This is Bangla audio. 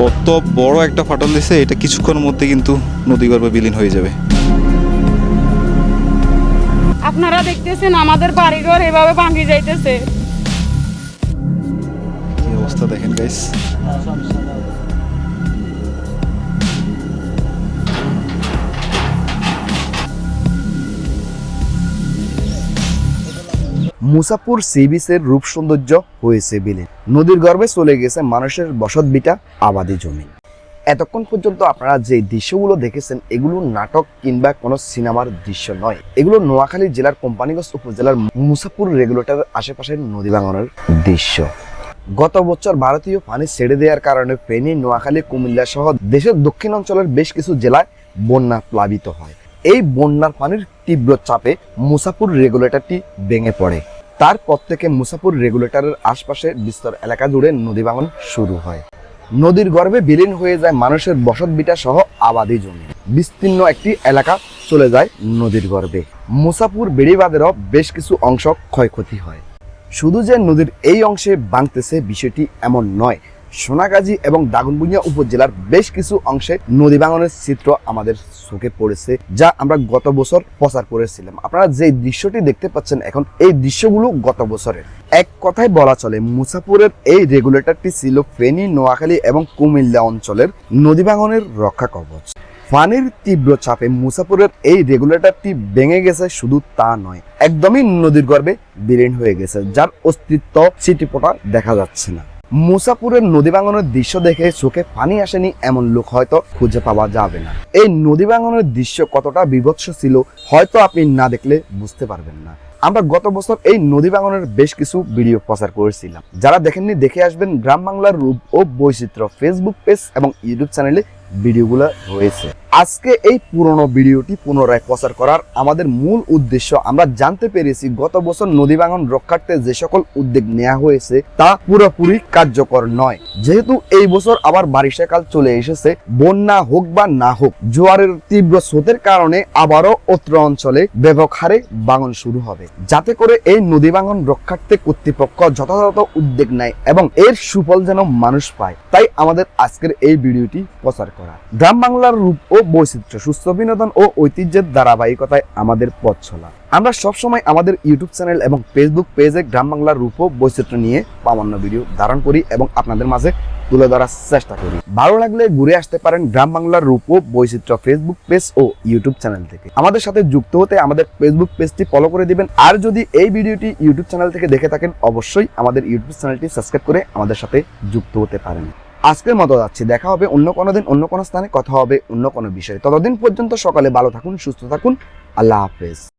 কত বড় একটা ফাটল দিছে এটা কিছুক্ষণের মধ্যে কিন্তু নদীগর্ভে বিলীন হয়ে যাবে। আপনারা দেখতেছেন আমাদের বাড়িঘর এভাবে ভাঙি যাইতেছে। কি অবস্থা দেখেন গাইস মুসাপুর সি বিচের রূপ সৌন্দর্য হয়েছে বিলীন। নদীর গর্ভে চলে গেছে মানুষের বসত বিটা আবাদি জমি। এতক্ষণ পর্যন্ত আপনারা যে দৃশ্যগুলো দেখেছেন, এগুলো নাটক কিংবা কোনো সিনেমার দৃশ্য নয়। এগুলো নোয়াখালী জেলার কোম্পানিগঞ্জ উপজেলার মুসাপুর রেগুলেটরের আশেপাশের নদী ভাঙনের দৃশ্য। গত বছর ভারতীয় পানি ছেড়ে দেওয়ার কারণে ফেনী, নোয়াখালী, কুমিল্লা সহ দেশের দক্ষিণ অঞ্চলের বেশ কিছু জেলায় বন্যা প্লাবিত হয়। এই বন্যার পানির তীব্র চাপে মুসাপুর রেগুলেটরটি ভেঙে পড়ে। তারপর থেকে মুসাপুর রেগুলেটরের আশপাশে বিস্তর এলাকা জুড়ে নদী ভাঙন শুরু হয়। নদীর গর্ভে বিলীন হয়ে যায় মানুষের বসত বিটা সহ আবাদি জমি। বিস্তীর্ণ একটি এলাকা চলে যায় নদীর গর্ভে। মুসাপুর বেড়িবাঁধেরও বেশ কিছু অংশ ক্ষয়ক্ষতি হয়। শুধু যে নদীর এই অংশে বাঁধতেছে বিষয়টি এমন নয় সোনাগাজী এবং দাগনভূঞা উপজেলার বেশ কিছু অংশে নদী ভাঙনের চিত্র আমাদের চোখে পড়েছে, যা আমরা গত বছর প্রচার করেছিলাম। আপনারা যে দৃশ্যটি দেখতে পাচ্ছেন এখন, এই দৃশ্যগুলো গত বছরের। এক কথায় বলা চলে, মুসাপুরের এই রেগুলেটরটি ছিল ফেনী, নোয়াখালী এবং কুমিল্লা অঞ্চলের নদী ভাঙনের রক্ষা কবচ। পানির তীব্র চাপে মুসাপুরের এই রেগুলেটরটি ভেঙে গেছে, শুধু তা নয়, একদমই নদীর গর্ভে বিলীন হয়ে গেছে, যার অস্তিত্ব চিটিপোটা দেখা যাচ্ছে না। মুসাপুরের নদী ভাঙনের দৃশ্য দেখে চোখে পানি আসেনি এমন লোক হয়তো খুঁজে পাওয়া যাবে না। এই নদী ভাঙনের দৃশ্য কতটা বিভৎস ছিল হয়তো আপনি না দেখলে বুঝতে পারবেন না। আমরা গত বছর এই নদী ভাঙনের বেশ কিছু ভিডিও প্রচার করেছিলাম। যারা দেখেননি, দেখে আসবেন গ্রাম বাংলার রূপ ও বৈচিত্র্য ফেসবুক পেজ এবং ইউটিউব চ্যানেলে ভিডিওগুলো রয়েছে। আজকে এই পুরনো ভিডিওটি পুনরায় প্রচার করার আমাদের মূল উদ্দেশ্য। আমরা জানতে পেরেছি গত বছর নদী ভাঙন রক্ষার্থে যে সকল উদ্যোগ নেওয়া হয়েছে, তা পুরোপুরি কার্যকর নয়। যেহেতু এই বছর আবার বারিশাকাল চলে এসেছে, বন্যা হোক বা না হোক, জোয়ারের তীব্র স্রোতের কারণে আবারও অত্র অঞ্চলে ব্যাপক হারে শুরু হবে। যাতে করে এই নদী ভাঙন রক্ষার্থে কর্তৃপক্ষ যথাযথ উদ্যোগ নেয় এবং এর সুফল যেন মানুষ পায়, তাই আমাদের আজকের এই ভিডিওটি প্রচার করা। গ্রাম বাংলার রূপ ও বৈচিত্র্য, সুস্থ বিনোদন ও ঐতিহ্যের ধারাবাহিকতায় আমাদের পথ চলা। আমরা সবসময় আমাদের ইউটিউব চ্যানেল এবং ফেসবুক পেজে গ্রাম বাংলার রূপ ও বৈচিত্র্য নিয়ে প্রামাণ্য ভিডিও ধারণ করি এবং আপনাদের মাঝে তুলে ধরার চেষ্টা করি। ভালো লাগলে ঘুরে আসতে পারেন গ্রাম বাংলার রূপ ও বৈচিত্র্য ফেসবুক পেজ ও ইউটিউব চ্যানেল থেকে। আমাদের সাথে যুক্ত হতে আমাদের ফেসবুক পেজটি ফলো করে দিবেন। আর যদি এই ভিডিওটি ইউটিউব চ্যানেল থেকে দেখে থাকেন, অবশ্যই আমাদের ইউটিউব চ্যানেলটি সাবস্ক্রাইব করে আমাদের সাথে যুক্ত হতে পারেন। আজকের মতো যাচ্ছি। দেখা হবে অন্য কোনো দিন, অন্য কোনো স্থানে, কথা হবে অন্য কোনো বিষয়ে। ততদিন পর্যন্ত সকালে ভালো থাকুন, সুস্থ থাকুন। আল্লাহ হাফেজ।